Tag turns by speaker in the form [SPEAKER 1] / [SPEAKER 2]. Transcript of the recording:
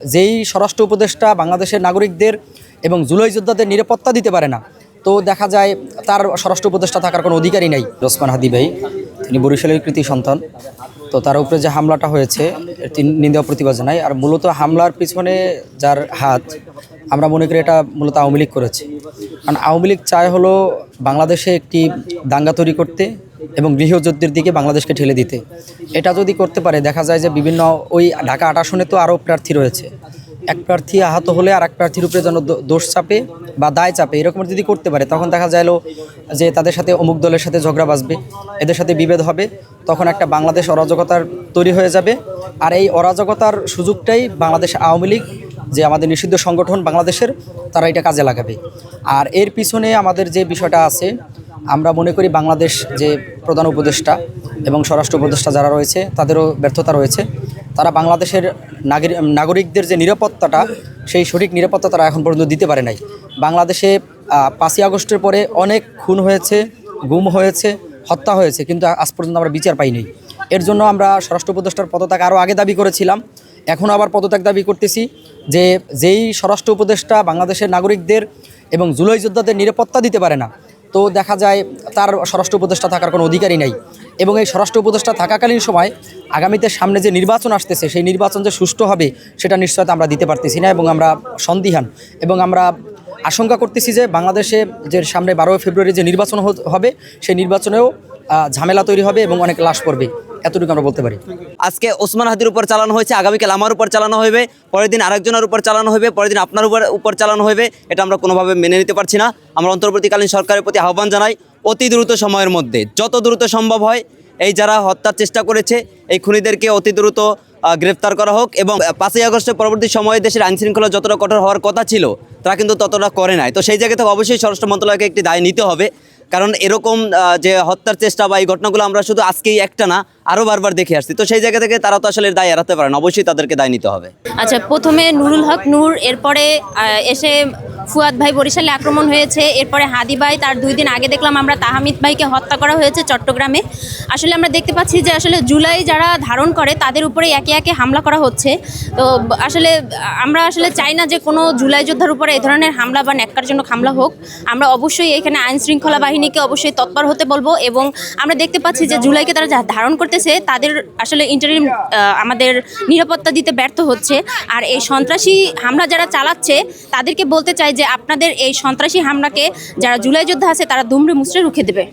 [SPEAKER 1] যেই স্বরাষ্ট্র উপদেষ্টা বাংলাদেশের নাগরিকদের এবং জুলাই যোদ্ধাদের নিরাপত্তা দিতে পারে না, তো দেখা যায় তার স্বরাষ্ট্র উপদেষ্টা থাকার কোনো অধিকারই নাই। ওসমান হাদি ভাই, তিনি বরিশালের কৃতি সন্তান, তো তার উপরে যে হামলাটা হয়েছে, তিনি নিন্দা প্রতিবাদ জানাই। আর মূলত হামলার পিছনে যার হাত, আমরা মনে করি এটা মূলত আওয়ামী লীগ করেছে। কারণ আওয়ামী লীগ চায় হলো বাংলাদেশে একটি দাঙ্গা তৈরি করতে এবং গৃহযুদ্ধের দিকে বাংলাদেশকে ঠেলে দিতে। এটা যদি করতে পারে, দেখা যায় যে বিভিন্ন ওই ঢাকা আট আসনে তো আরও প্রার্থী রয়েছে। এক প্রার্থী আহত হলে আর এক প্রার্থীর উপরে যেন দোষ চাপে বা দায় চাপে, এরকম যদি করতে পারে, তখন দেখা যাইলো যে তাদের সাথে অমুক দলের সাথে ঝগড়া বাজবে এদের সাথে বিভেদ হবে, তখন একটা বাংলাদেশ অরাজকতার তৈরি হয়ে যাবে। আর এই অরাজকতার সুযোগটাই বাংলাদেশ আওয়ামী লীগ, যে আমাদের নিষিদ্ধ সংগঠন বাংলাদেশের, তারা এটা কাজে লাগাবে। আর এর পিছনে আমাদের যে বিষয়টা আছে আমরা মনে করি বাংলাদেশ যে প্রধান উপদেষ্টা এবং স্বরাষ্ট্র উপদেষ্টা যারা রয়েছে, তাদেরও ব্যর্থতা রয়েছে। তারা বাংলাদেশের নাগরিকদের যে নিরাপত্তাটা, সেই সঠিক নিরাপত্তা তারা এখন পর্যন্ত দিতে পারে নাই। বাংলাদেশে পাঁচই আগস্টের পরে অনেক খুন হয়েছে, গুম হয়েছে, হত্যা হয়েছে, কিন্তু আজ পর্যন্ত আমরা বিচার পাইনি। এর জন্য আমরা স্বরাষ্ট্র উপদেষ্টার পদত্যাগ আরও আগে দাবি করেছিলাম। এখন আবার পদত্যাগ দাবি করতেছি যে, যেই স্বরাষ্ট্র উপদেষ্টা বাংলাদেশের নাগরিকদের এবং জুলাই যোদ্ধাদের নিরাপত্তা দিতে পারে না তো দেখা যায় তার স্বরাষ্ট্র উপদেষ্টা থাকার কোনো অধিকারই নাই। এবং এই স্বরাষ্ট্র উপদেষ্টা থাকাকালীন সময় আগামীতে সামনে যে নির্বাচন আসতেছে, সেই নির্বাচন যে সুষ্ঠু হবে, সেটা নিশ্চয়তা আমরা দিতে পারতেছি না এবং আমরা সন্দিহান। এবং আমরা আশঙ্কা করতেছি যে বাংলাদেশে যে সামনে বারোই ফেব্রুয়ারি যে নির্বাচন হবে, সেই নির্বাচনেও ঝামেলা তৈরি হবে এবং অনেক লাশ পড়বে। এতটুকু আমরা বলতে পারি।
[SPEAKER 2] আজকে ওসমান হাদির উপর চালানো হয়েছে, আগামীকাল আমার উপর চালানো হবে পরের দিন আরেকজনের উপর চালানো হবে পরের দিন আপনার উপর উপর চালানো হবে এটা আমরা কোনোভাবে মেনে নিতে পারছি না। আমরা অন্তর্বর্তীকালীন সরকারের প্রতি আহ্বান জানাই, অতি দ্রুত সময়ের মধ্যে, যত দ্রুত সম্ভব হয়, এই যারা হত্যার চেষ্টা করেছে, এই খুনিদেরকে অতি দ্রুত গ্রেফতার করা হোক এবং পাঁচই আগস্টের পরবর্তী সময়ে দেশের আইনশৃঙ্খলা যতটা কঠোর হওয়ার কথা ছিল, তারা কিন্তু ততটা করে নাই। তো সেই জায়গা থেকে অবশ্যই স্বরাষ্ট্র মন্ত্রণালয়কে একটি দায় নিতে হবে। কারণ এরকম যে হত্যার চেষ্টা বা এই ঘটনাগুলো আমরা শুধু আজকেই একটা না আরও বারবার দেখে আসছি। তো সেই জায়গা থেকে তারা তো আসলে দায় এড়াতে পারেন অবশ্যই তাদেরকে দায় নিতে হবে।
[SPEAKER 3] আচ্ছা প্রথমে নুরুল হক, নূর, এরপরে এসে ফুয়াদ ভাই বরিশালে আক্রমণ হয়েছে। এরপরে হাদি ভাই, তার দুই দিন আগে দেখলাম আমরা তাহামিদ ভাইকে হত্যা করা হয়েছে চট্টগ্রামে। আসলে আমরা দেখতে পাচ্ছি যে আসলে জুলাই যারা ধারণ করে, তাদের উপরে একে একে হামলা করা হচ্ছে। তো আসলে আমরা আসলে চাই না যে কোনো জুলাই যোদ্ধার উপরে এই ধরনের হামলা বা ন্যাক্কারজনক হামলা হোক। আমরা অবশ্যই এখানে আইন শৃঙ্খলা বাহিনীকে অবশ্যই তৎপর হতে বলব এবং আমরা দেখতে পাচ্ছি যে জুলাইকে তারা ধারণ করতেছে, তাদের আসলে ইন্টারিম আমাদের নিরাপত্তা দিতে ব্যর্থ হচ্ছে। আর এই সন্ত্রাসী হামলা যারা চালাচ্ছে, তাদেরকে বলতে চাই যে আপনাদের এই সন্ত্রাসী হামলাকে যারা জুলাই যোদ্ধা আছে তারা দুমড়ে মুচড়ে রুখে দেবে।